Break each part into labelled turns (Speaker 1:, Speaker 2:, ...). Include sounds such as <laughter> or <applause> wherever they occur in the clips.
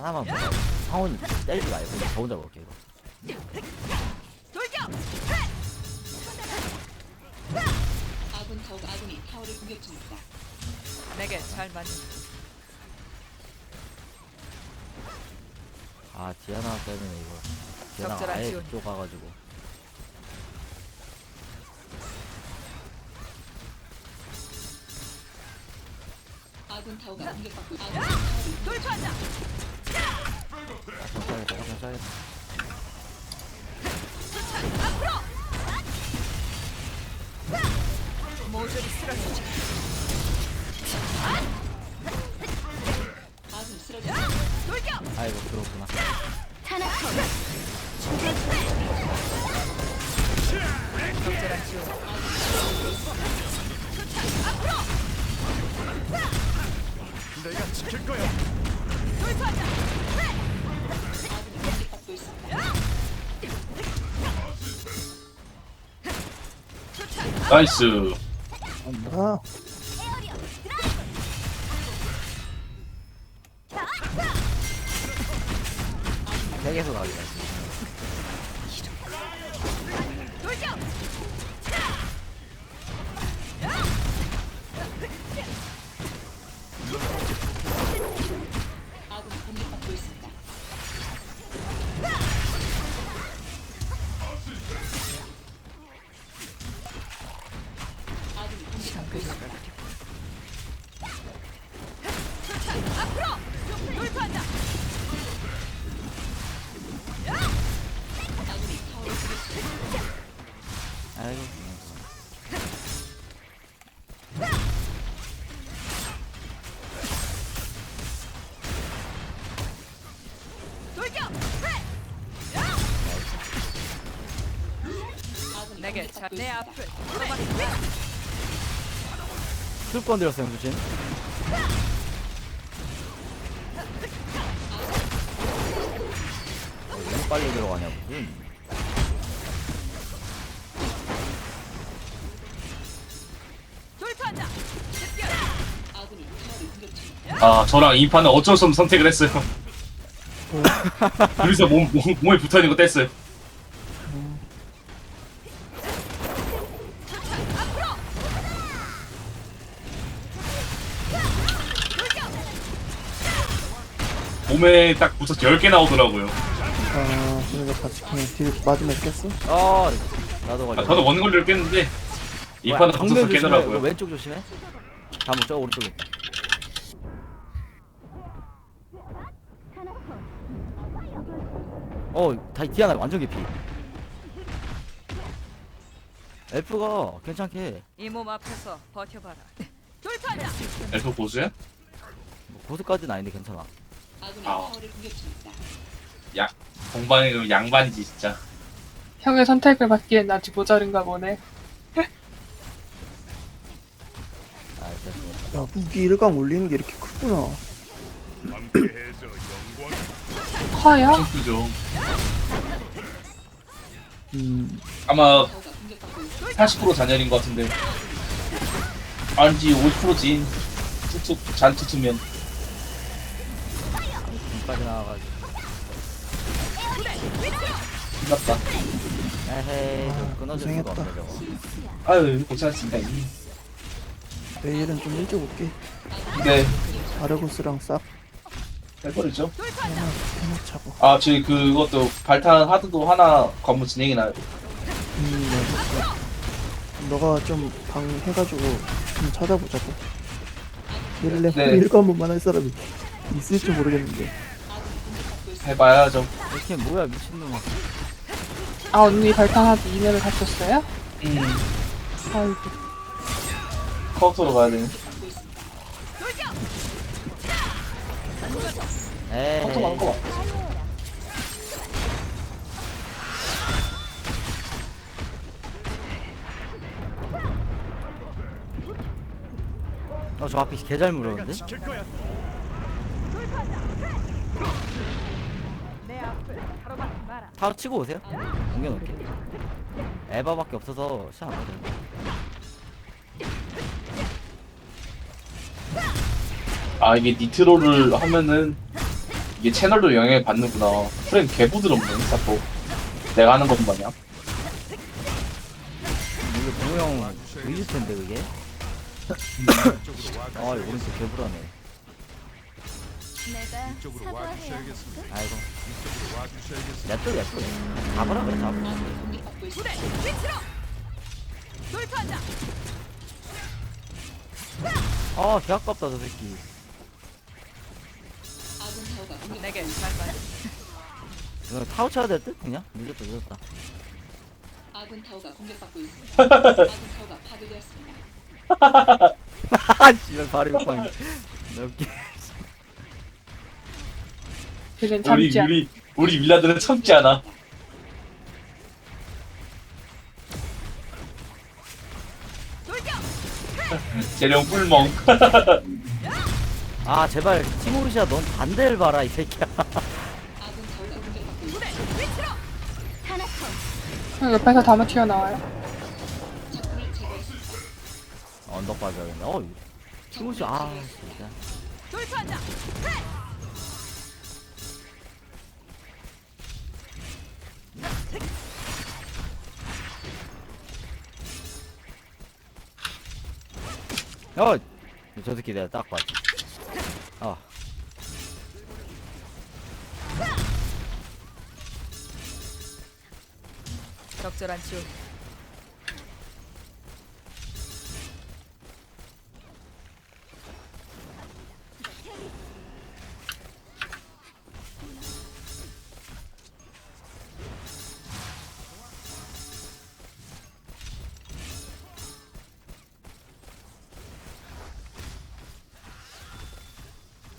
Speaker 1: 하나만 먹어. 상훈 때리지 말고 저 혼자 먹을게 이거.
Speaker 2: 돌격!
Speaker 3: 아군 타워 아군이 타워를 공격 중입니다.
Speaker 2: 내게 잘 맞는
Speaker 1: 아 디아나 때문에 이거. 디아나
Speaker 2: 적절한
Speaker 1: 아예
Speaker 2: 지원.
Speaker 1: 그쪽 가가지고.
Speaker 3: 아군 타워가 공격받고 아군 타워를
Speaker 2: 돌파한다!
Speaker 3: 아군 쓰러져
Speaker 2: 돌격!
Speaker 1: 아이고 들어오구나.
Speaker 4: 내가 지킬 거야.
Speaker 5: 나이스.
Speaker 6: 아,
Speaker 1: 세계에서 가기다.
Speaker 2: 돌격! 내. 앞을
Speaker 1: 술 건드렸어요 무신. 너무 빨리 들어가냐 무슨.
Speaker 2: 돌파한다!
Speaker 3: 공격 중입니다.
Speaker 5: 아 저랑 이 판은 어쩔 수 없는 선택을 했어요. <laughs> 둘이서 몸, 몸 몸에 붙어 있는 거 뗐어요. 몸에 딱 붙어서 10개 나오더라고요.
Speaker 6: 아, 그러니까 같이 그냥 뒤를 맞으면 깼어?
Speaker 1: 아 나도
Speaker 5: 아,
Speaker 1: 걸려.
Speaker 5: 저도 원거리를 깼는데 이 판은 붙어서
Speaker 1: 정면 조심해. 이거
Speaker 5: 깨더라고요.
Speaker 1: 왼쪽 조심해. 다음 저 오른쪽에. 어, 다 디아나 완전 개피. 엘프가 괜찮게
Speaker 2: 이 몸 앞에서 버텨봐라 돌파한다!
Speaker 5: 엘프 보수야?
Speaker 1: 뭐 고수까지는 아닌데 괜찮아.
Speaker 3: 아군이
Speaker 5: 아.
Speaker 3: 타워를 공격 중입니다.
Speaker 5: 그 양반이지 진짜.
Speaker 7: 형의 선택을 받기엔 아직 모자른가 보네.
Speaker 1: 아, 됐어.
Speaker 6: 야, 무기 1강 올리는 게 이렇게 크구나.
Speaker 7: 커요?
Speaker 5: 싱크죠.
Speaker 6: 음,
Speaker 5: 아마
Speaker 3: 타워가 공격받고 있습니다.
Speaker 5: 40% 잔열인 것 같은데. 아니지 50%지. 툭툭 잔 투투면.
Speaker 1: 까지 나와가지고.
Speaker 5: 끝났다.
Speaker 1: 에헤이, 저 끊어질 수가
Speaker 6: 고생했다.
Speaker 1: 없네 저거.
Speaker 5: 아유 고생하셨습니다.
Speaker 6: 내일은 좀 일찍 올게.
Speaker 5: 네.
Speaker 6: 아르고스랑 싹
Speaker 5: 해버리죠.
Speaker 6: 하나 해놓자고.
Speaker 5: 아 저희 그것도 발탄 하드도 하나 건물 진행이 나요.
Speaker 6: 음, 맞아. 너가 좀 방 해가지고 좀 찾아보자고. 일레
Speaker 5: 네. <laughs>
Speaker 6: 1관문만 할 사람이 있을지 모르겠는데.
Speaker 5: 해봐야죠.
Speaker 1: 이렇게 뭐야 미친놈아.
Speaker 7: 아, 언니 발탄하드 이메를 가셨어요?
Speaker 5: 음
Speaker 7: 아이고.
Speaker 5: 카운터로 가야 되네.
Speaker 1: 에이.
Speaker 5: 카운터 가는 거 봐.
Speaker 1: 어, 저 앞에 개잘 물었는데? 다 치고 오세요. 옮겨놓을게. 에바밖에 없어서 시안 하거든.
Speaker 5: 아 이게 니트로를 하면은 이게 채널도 영향을 받는구나. 프레임 개부드럽네, 자꾸. 내가 하는 것만 마냥.
Speaker 1: 이거 동호형 보이실 텐데 그게. <laughs>
Speaker 4: 아와
Speaker 1: 오른쪽 개불하네.
Speaker 8: 내가
Speaker 4: 이쪽으로 와 주셔야겠습니다.
Speaker 1: 아이고.
Speaker 4: 이쪽으로 와 주셔야겠습니다.
Speaker 1: 냅둬 냅둬. 잡으라 그래 잡으라.
Speaker 3: 있습니다.
Speaker 2: 부대 위치로. 돌파한다.
Speaker 1: 아, 개 아깝다, 저 새끼.
Speaker 3: 아군 타워가 공격.
Speaker 2: 내게 잘 맞아.
Speaker 1: 이거 타워 쳐야 될 듯? 그냥? 늦었다, 늦었다.
Speaker 3: 아군 타워가 공격받고 있습니다. <laughs> 아군 타워가 파괴되었습니다.
Speaker 1: 하하, 씨발, 바로 욕방. 웃기.
Speaker 7: 딜은
Speaker 5: 우리,
Speaker 7: 참지 않.
Speaker 5: 우리, 우리 윌라드는 참지 않아. 재령 뿔멍.
Speaker 1: 아, 제발, 티모르시아, 넌 반대를 봐라, 이 새끼야.
Speaker 8: 컷.
Speaker 7: 옆에서 다무 튀어나와요.
Speaker 1: 언덕 봐줘야겠네. 어, 티모르시아, 아, 진짜.
Speaker 2: 돌파한다.
Speaker 1: 어! 저 새끼 내가 딱 봤지. 아.
Speaker 2: 적절한 지원.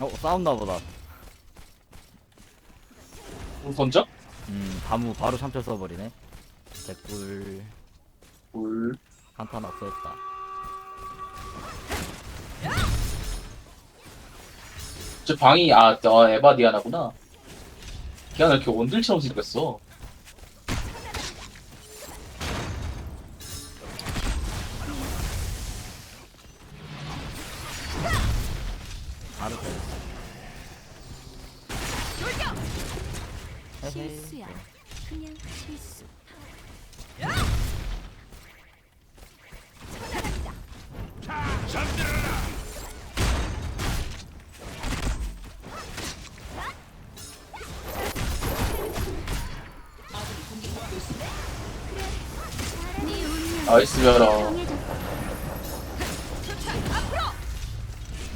Speaker 1: 어, 싸웠나 보다.
Speaker 5: 던져?
Speaker 1: 음, 다무 바로 참철 써버리네. 개꿀.
Speaker 5: 뿔.
Speaker 1: 한탄 없어졌다.
Speaker 5: 저 방이, 아, 어, 에바디아나구나. 걔가 이렇게 원딜처럼 생겼어.
Speaker 1: 헤헤.
Speaker 8: 실수야. 그냥 실수. 네 운명
Speaker 5: 나이스 벼라.
Speaker 8: 정해졌어.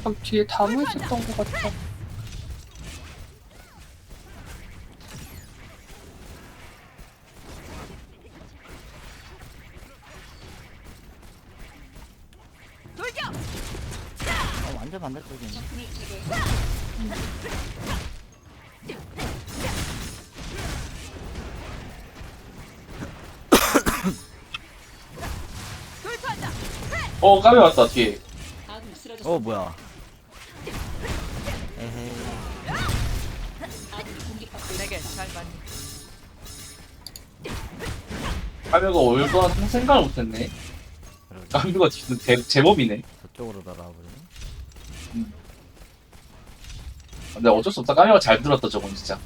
Speaker 7: 아, 뒤에 다무 있었던 것 같아.
Speaker 1: 어,
Speaker 5: 까비 왔다, 뒤에.
Speaker 3: 아군이.
Speaker 1: 어, 뭐야. 에헤이.
Speaker 3: 아군이 공격받고 있습니다.
Speaker 2: 내게 잘 맞니.
Speaker 5: 까비가 올 거란 생각을 못했네.
Speaker 1: 그러게.
Speaker 5: 까비가 진짜 제, 제법이네.
Speaker 1: 저쪽으로 날아버리네.
Speaker 5: 근데 어쩔 수 없다. 까비가 잘 들었다, 저건 진짜.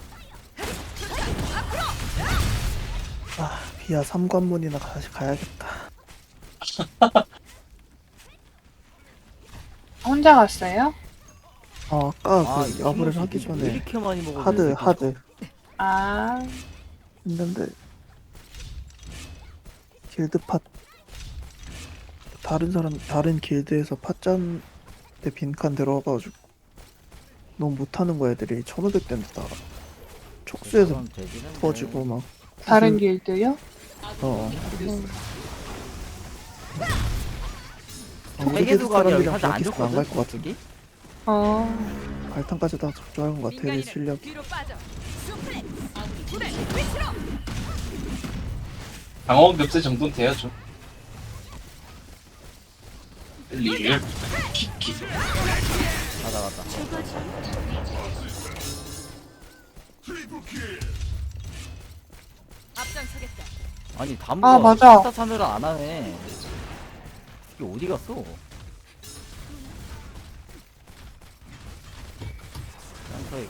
Speaker 6: 아, 비야 3관문이나 다시 가야겠다. <laughs>
Speaker 7: 혼자 갔어요?
Speaker 6: 어, 아까 이그 야부를 하기
Speaker 1: 왜
Speaker 6: 전에
Speaker 1: 이렇게 많이?
Speaker 6: 하드, 하드.
Speaker 7: 아,
Speaker 6: 했는데 길드 팟 다른 사람 다른 길드에서 팟짠 때 빈칸 들어와가지고 너무 못하는 거 애들이. 1500대인데 다 촉수에서 터지고 막
Speaker 7: 다른 길드요?
Speaker 6: 어 어, 우리
Speaker 1: 세계도
Speaker 6: 길드
Speaker 1: 가기 여기
Speaker 6: 사람들이랑
Speaker 1: 하드 안
Speaker 6: 그렇게 안갈
Speaker 1: 좋거든.
Speaker 6: 것 같은데?
Speaker 7: 어,
Speaker 6: 발탄까지 다 적절한 것 같아 내 실력.
Speaker 5: 방어원 급세 정도는 돼야죠. 릴. 키키.
Speaker 1: 가다.
Speaker 2: 앞장서겠다.
Speaker 1: 아니 다무가
Speaker 7: 아, 맞아.
Speaker 1: 스타 참여를 안 하네. 새끼 어디 갔어? 난타에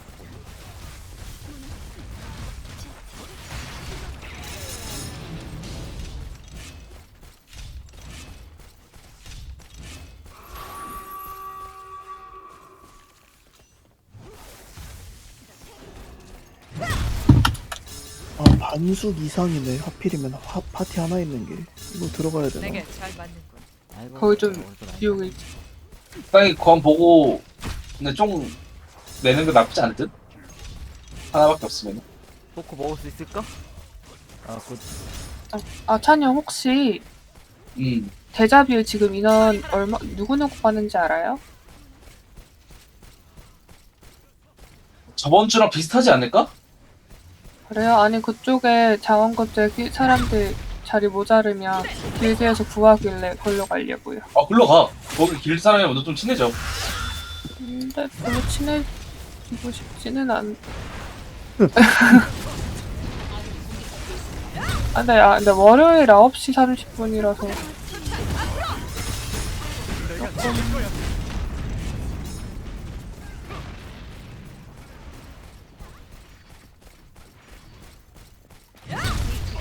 Speaker 1: 아,
Speaker 6: 반숙 이상이네 하필이면 하, 파티 하나 있는 게 이거 들어가야 되나?
Speaker 2: 내게 잘 맞는
Speaker 1: 거야.
Speaker 7: 거기 좀. 비용이
Speaker 5: 땅이 그건 보고 근데 좀 내는 거 나쁘지 않을 듯? 하나밖에 없으면
Speaker 1: 포크 먹을 수 있을까? 아, 그
Speaker 7: 아 찬영 혹시
Speaker 5: 음
Speaker 7: 데자뷰 지금 인원 얼마 누구 누구 받는지 알아요?
Speaker 5: 저번 주랑 비슷하지 않을까?
Speaker 7: 그래요? 아니 그쪽에 자원급제 기- 사람들 자리 모자르면 길드에서 구하길래 걸러 가려고요.
Speaker 5: 아 글로 가 거기 길 사람이 먼저 좀 친해져
Speaker 7: 근데 별로 친해지고 싶지는 않. <laughs> 아, 근데, 아, 근데 월요일 9시 30분이라서.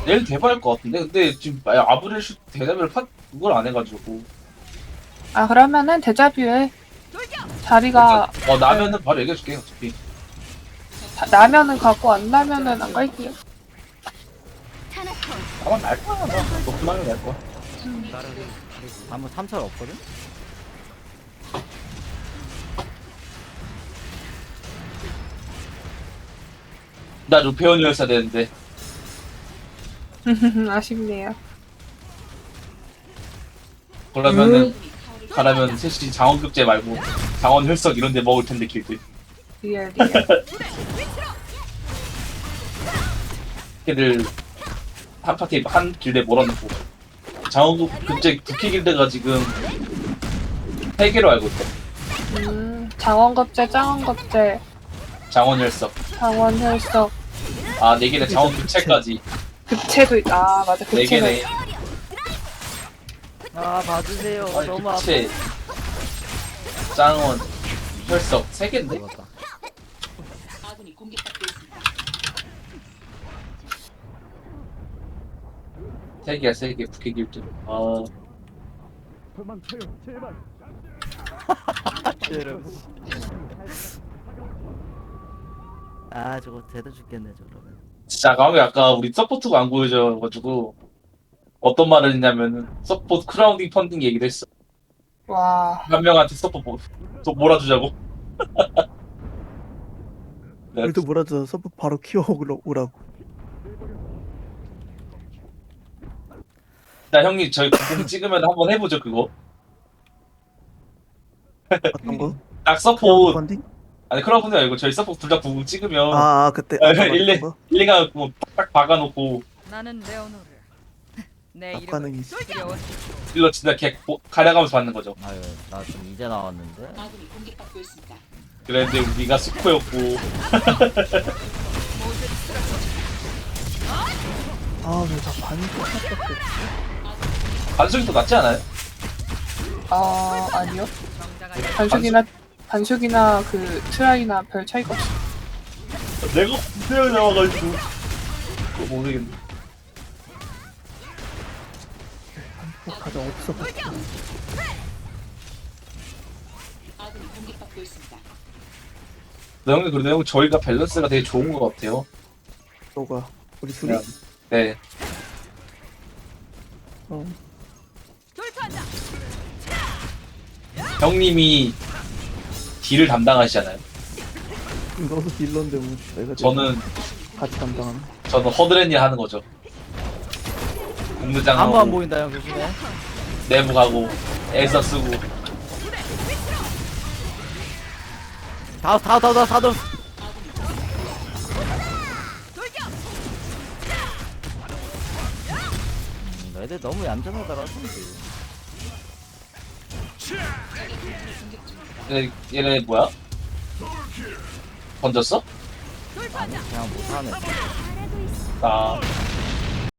Speaker 5: 내일 대박일 것 같은데? 근데 지금 아브렐 슈 대답을 파 그걸 안 해가지고.
Speaker 7: 아, 그러면은 데자뷰에 자리가
Speaker 5: 어 나면은 바로 얘기해줄게 어차피.
Speaker 7: 다- 나면은 가고 안 나면은 안 갈게요.
Speaker 5: 아마 날 거야 나 높은 하면 날 거야.
Speaker 1: 한번 3차를 없거든?
Speaker 5: 나 루페온이었어야 되는데 <laughs>
Speaker 7: 아쉽네요.
Speaker 5: 그러면은 가라면 셋이 장원 급제 말고 장원 혈석 이런 데 먹을 텐데 길드.
Speaker 7: 리얼, 리얼. <laughs>
Speaker 5: 걔들 한 파티 한 길드에 몰아넣고. 장원급제 국회 길드가 지금 세 개로 알고 있대
Speaker 7: 음, 장원급제, 짱원급제,
Speaker 5: 장원 혈석.
Speaker 7: 장원혈석,
Speaker 5: 아 네 개네 장원 급체까지
Speaker 7: 급체도 있, 아, 맞아.
Speaker 5: 네
Speaker 7: 급체가
Speaker 5: 개네
Speaker 1: 아, 봐주세요.
Speaker 5: 아니
Speaker 1: 너무 아파.
Speaker 5: 급체 장원 혈석 세 개인데
Speaker 3: 있습니다.
Speaker 5: 세 개야 세개 국회 길드 아 <laughs>
Speaker 1: 아, 저거 대도 죽겠네, 저러면.
Speaker 5: 진짜 강하게 아까 우리 서포트가 안 보여줘가지고 어떤 말을 했냐면은 서포트 크라우딩 펀딩 얘기를 했어
Speaker 7: 와,
Speaker 5: 한 명한테 서포트 뭐- 또 몰아주자고 네.
Speaker 6: 그래도 뭐라도 서브 바로 키워 오라고.
Speaker 5: 나 형님 저희 구공 찍으면 한번 해보죠 그거
Speaker 6: 어떤 거?
Speaker 5: 딱 서포트
Speaker 6: 펀딩?
Speaker 5: 아니 크라우딩 아니고 저희 서포트 둘다 구공 찍으면
Speaker 6: 아, 아 그때
Speaker 5: 아, 일레
Speaker 6: 거?
Speaker 5: 일리가 뭐딱 박아놓고
Speaker 2: 나는 레오노르. 내 이름은 두려워.
Speaker 5: 일러 진짜 개 보- 가려가면서 받는 거죠
Speaker 1: 아유, 나좀 이제 나왔는데.
Speaker 3: 아군이 공격받고 있습니다.
Speaker 5: 그랬는데 우리가 스코였고 <laughs>
Speaker 6: 아, 왜다 반숙 샷밖에
Speaker 5: 반숙이 더 낫지 않아요?
Speaker 7: 아, 아니요.
Speaker 2: 정당한
Speaker 7: 반숙이나, 반숙이나 그 트라이나 별 차이가 없어.
Speaker 5: 내가 군대에 나와가지고 그거 모르겠네
Speaker 6: 가장 없어.
Speaker 3: 있습니다.
Speaker 5: 너 형님 그래도 형 저희가 밸런스가 되게 좋은 것 같아요
Speaker 6: 너가 우리 둘이
Speaker 5: 그냥, 네
Speaker 6: 어,
Speaker 2: 돌파한다.
Speaker 5: 형님이 딜을 담당하시잖아요
Speaker 6: 너도 딜러인데 뭐 내가
Speaker 5: 저는
Speaker 6: 같이 담당하는.
Speaker 5: 저는 허드렛 일 하는 거죠 공대장
Speaker 1: 한번안
Speaker 5: 하고
Speaker 1: 보인다, 형, 조심해.
Speaker 5: 내부 가고 애써 쓰고
Speaker 1: 다, 다, 다, 다, 다, 다. 음, 너희들 너무 얌전하더라, 성질.
Speaker 5: 얘네, 얘네 뭐야? 던졌어?
Speaker 1: 그냥 못하네.
Speaker 5: 아